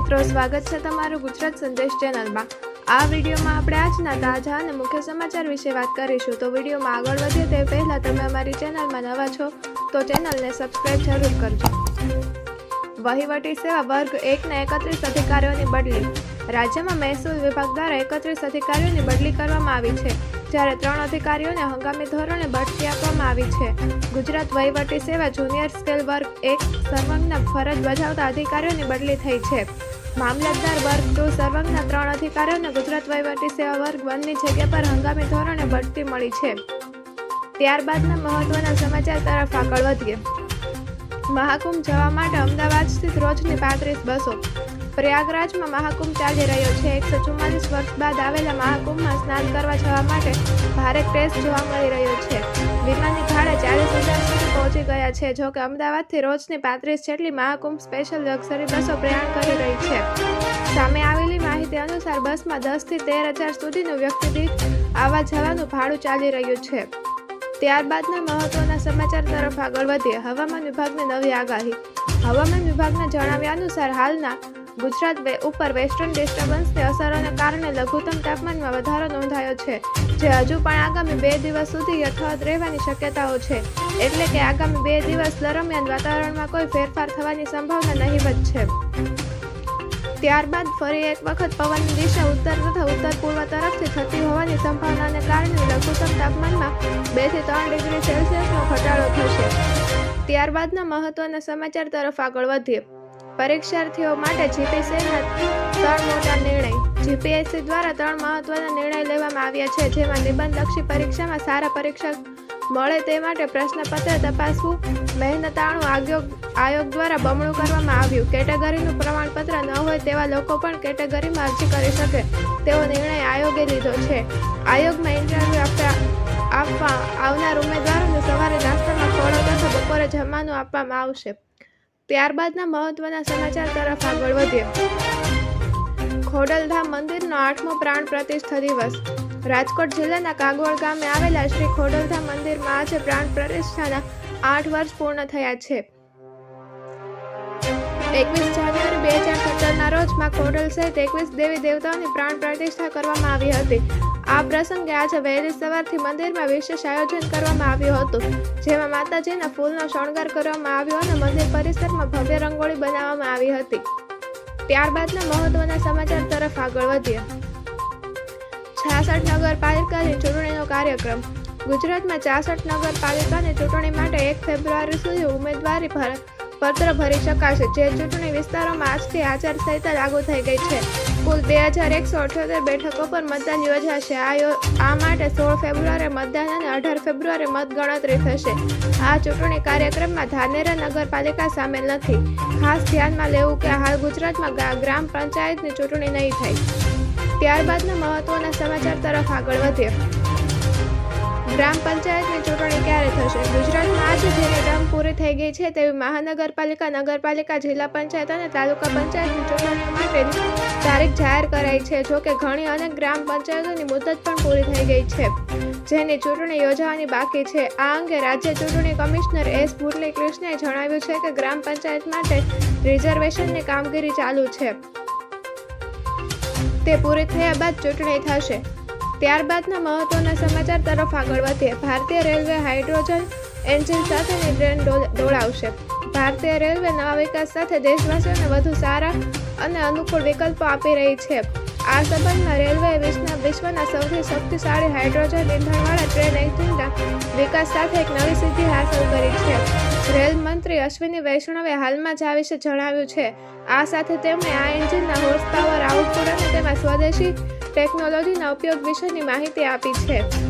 મિત્રો, સ્વાગત છે તમારું ગુજરાત સંદેશ ચેનલમાં. આ વિડીયોમાં આપણે આજના તાજા અને મુખ્ય સમાચાર વિશે વાત કરીશું. તો વિડીયોમાં આગળ વધીએ તે પહેલાં તમે અમારી ચેનલમાં નવા છો, તો ચેનલને સબસ્ક્રાઈબ જરૂર કરજો. વહીવટી સેવા વર્ગ એકના એકત્રીસ અધિકારીઓની બદલી. રાજ્યમાં મહેસૂલ વિભાગ દ્વારા એકત્રીસ અધિકારીઓની બદલી કરવામાં આવી છે. જ્યારે ત્રણ અધિકારીઓને હંગામી ધોરણે બઢતી આપવામાં આવી છે. ગુજરાત વહીવટી સેવા જુનિયર સ્કેલ વર્ગ એક સર્વાંગના ફરજ બજાવતા અધિકારીઓની બદલી થઈ છે. મામલતદાર વર્ગ ટુ સર્વંગના ત્રણ અધિકારીઓને ગુજરાત વહીવટી સેવા વર્ગ વનની જગ્યા પર હંગામી ધોરણે બઢતી મળી છે. ત્યારબાદના મહત્વના સમાચાર તરફ આગળ વધીએ. મહાકુંભ જવા માટે અમદાવાદ સ્થિત રોજની પાંત્રીસ બસો. પ્રયાગરાજમાં મહાકુંભ ચાલી રહ્યો છે. એકસો ચુમ્માલીસ વર્ષ બાદ આવેલા મહાકુંભમાં સ્નાન કરવા જવા માટે ભારે ક્રેશ જોવા મળી રહ્યો છે. વિમાનની ભાડે ચાલીસ હજાર સુધી પહોંચી ગયા છે. જો કે અમદાવાદથી રોજની પાંત્રીસ જેટલી મહાકુંભ સ્પેશિયલ લક્ઝરી બસો પ્રયાણ કરી રહી છે. સામે આવેલી માહિતી અનુસાર બસમાં દસથી તેર હજાર સુધીનું વ્યક્તિ દીઠ આવવા જવાનું ભાડું ચાલી રહ્યું છે. ત્યારબાદના મહત્વના સમાચાર તરફ આગળ વધીએ. હવામાન વિભાગની નવી આગાહી. હવામાન વિભાગના જણાવ્યા અનુસાર હાલના ગુજરાત ઉપર વેસ્ટર્ન ડિસ્ટર્બન્સની અસરોને કારણે લઘુત્તમ તાપમાનમાં વધારો નોંધાયો છે, જે હજુ પણ આગામી બે દિવસ સુધી યથાવત રહેવાની શક્યતાઓ છે, એટલે કે આગામી બે દિવસ દરમિયાન વાતાવરણમાં કોઈ ફેરફાર થવાની સંભાવના નહીવત છે. ત્યારબાદ ફરી એક વખત પવનની દિશા ઉત્તર તથા ઉત્તર પૂર્વ તરફથી થતી હોવાની સંભાવનાને કારણે લઘુત્તમ તાપમાનમાં બેથી ત્રણ ડિગ્રી સેલ્સિયસનો ઘટાડો થશે. ત્યારબાદના મહત્વના સમાચાર તરફ આગળ વધીએ. પરીક્ષાર્થીઓ માટે જીપીસીના ત્રણ મોટા નિર્ણય. જીપીએસસી દ્વારા ત્રણ મહત્વના નિર્ણય લેવામાં આવ્યા છે, જેમાં નિબંધલક્ષી પરીક્ષામાં સારા પરીક્ષક મળે તે માટે પ્રશ્નપત્ર તપાસવું, મહેનતાણું આયોગ આયોગ દ્વારા બમણું કરવામાં આવ્યું. કેટેગરીનું પ્રમાણપત્ર ન હોય તેવા લોકો પણ કેટેગરીમાં અરજી કરી શકે તેવો નિર્ણય આયોગે લીધો છે. આયોગમાં ઇન્ટરવ્યૂ આપવા આપવા આવનાર ઉમેદવારોને સવારે નાસ્તામાં ખોરાક તથા બપોરે જમવાનું આપવામાં આવશે. ત્યારબાદના મહત્વના સમાચાર તરફ આગળ વધીએ. ખોડલધામ મંદિરનો આઠમો પ્રાણ પ્રતિષ્ઠા દિવસ. રાજકોટ જિલ્લાના કાગોળ ગામે આવેલા શ્રી ખોડલધામ મંદિરમાં આજે પ્રાણ પ્રતિષ્ઠાના આઠ વર્ષ પૂર્ણ થયા છે. એકવીસ જાન્યુઆરી બે હજાર સત્તરના રોજમાં ખોડલ સહિત એકવીસ દેવી દેવતાઓની પ્રાણ પ્રતિષ્ઠા કરવામાં આવી હતી. આ પ્રસંગે આજે વહેલી સવારથી મંદિરમાં વિશેષ આયોજન કરવામાં આવ્યું હતું, જેમાં માતાજીના ફૂલનો શણગાર કરવામાં આવ્યો અને મંદિર પરિસરમાં ભવ્ય રંગોળી બનાવવામાં આવી હતી. ત્યારબાદના મહત્વના સમાચાર તરફ આગળ વધીએ. છાસઠ નગરપાલિકાની ચૂંટણીનો કાર્યક્રમ, ગુજરાતમાં છાસઠ નગરપાલિકાની ચૂંટણી માટે એક ફેબ્રુઆરી સુધી ઉમેદવારી ભર પત્ર ભરી શકાશે. જે ચૂંટણી વિસ્તારોમાં આજથી આચારસંહિતા લાગુ થઈ ગઈ છે. કુલ બે હજાર એકસો અઠ્યોતેર બેઠકો પર મતદાન યોજાશે. આ આ માટે સોળ ફેબ્રુઆરી મતદાન અને અઢાર ફેબ્રુઆરી મતગણતરી થશે. આ ચૂંટણી કાર્યક્રમમાં ધાનેરા નગરપાલિકા સામેલ નથી. ખાસ ધ્યાનમાં લેવું કે હાલ ગુજરાતમાં ગ્રામ પંચાયતની ચૂંટણી નહીં થાય ત્યારબાદના મહત્વના સમાચાર તરફ આગળ વધીએ. ગ્રામ પંચાયતની ચૂંટણી ક્યારે થશે? ગુજરાતમાં જેની ટર્મ પૂરી થઈ ગઈ છે તેવી મહાનગરપાલિકા, નગરપાલિકા, જિલ્લા પંચાયત અને તાલુકા પંચાયતની ચૂંટણીઓ માટેની તારીખ જાહેર કરાઈ છે, જો કે ઘણી અનેક ગ્રામ પંચાયતોની મુદત પણ પૂરી થઈ ગઈ છે. જેની ચૂંટણી યોજવાની બાકી છે. આ અંગે રાજ્ય ચૂંટણી કમિશનર એસ મુરલી કૃષ્ણએ જણાવ્યું છે કે ગ્રામ પંચાયત માટે રિઝર્વેશનની કામગીરી ચાલુ છે. તે પૂરી થયા બાદ ચૂંટણી થશે. ત્યારબાદના મહત્વના સમાચાર તરફ આગળ વધીએ. ભારતીય રેલવે હાઇડ્રોજન એન્જિન સાથેની ટ્રેન દોડાવશે ભારતીય રેલવે નવા વિકાસ સાથે દેશવાસીઓને વધુ સારા અને અનુકૂળ વિકલ્પો આપી રહી છે. આ સંબંધમાં રેલવે વિશ્વના વિશ્વના સૌથી શક્તિશાળી હાઇડ્રોજન ઇંધણવાળા ટ્રેન એન્જિનના વિકાસ સાથે એક નવી સિદ્ધિ હાંસલ કરી છે. રેલ મંત્રી અશ્વિની વૈષ્ણવે હાલમાં જ આ વિશે જણાવ્યું છે. આ સાથે તેમણે આ એન્જિનના હોર્સ પાવર, આઉટપુટ અને તેમાં સ્વદેશી ટેકનોલોજીના ઉપયોગ વિશેની માહિતી આપી છે.